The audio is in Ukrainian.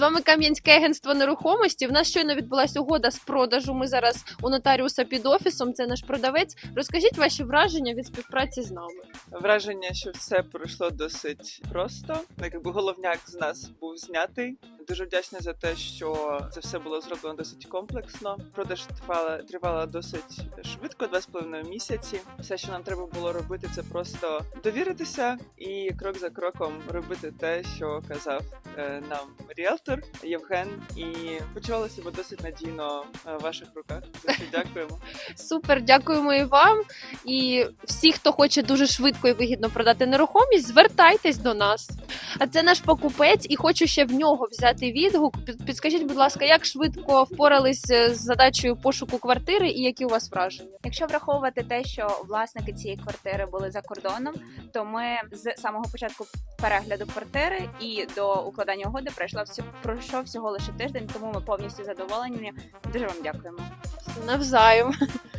З вами Кам'янське агентство нерухомості. В нас щойно відбулася угода з продажу. Ми зараз у нотаріуса під офісом. Це наш продавець. Розкажіть ваші враження від співпраці з нами. Враження, що все пройшло досить просто. Ну, Якби головняк з нас був знятий. Дуже вдячна за те, що це все було зроблено досить комплексно. Продаж тривала тривала досить швидко, два з половиною місяці. Все, що нам треба було робити, це просто довіритися і крок за кроком робити те, що казав е, нам ріелтор Євген, і почували себе досить надійно е, в ваших руках. Що дякуємо. Супер, дякуємо і вам. І всі, хто хоче дуже швидко і вигідно продати нерухомість, звертайтесь до нас. А це наш покупець, і хочу ще в нього взяти відгук. Підскажіть, будь ласка, як швидко впорались е, з задачею пошуку квартири і які у вас враження? Якщо враховувати те, що власники цієї квартири були за кордоном, то ми з самого початку перегляду квартири і до укладання угоди пройшло всю пройшов всього лише тиждень, тому ми повністю задоволені. Дуже вам дякуємо. Навзаєм.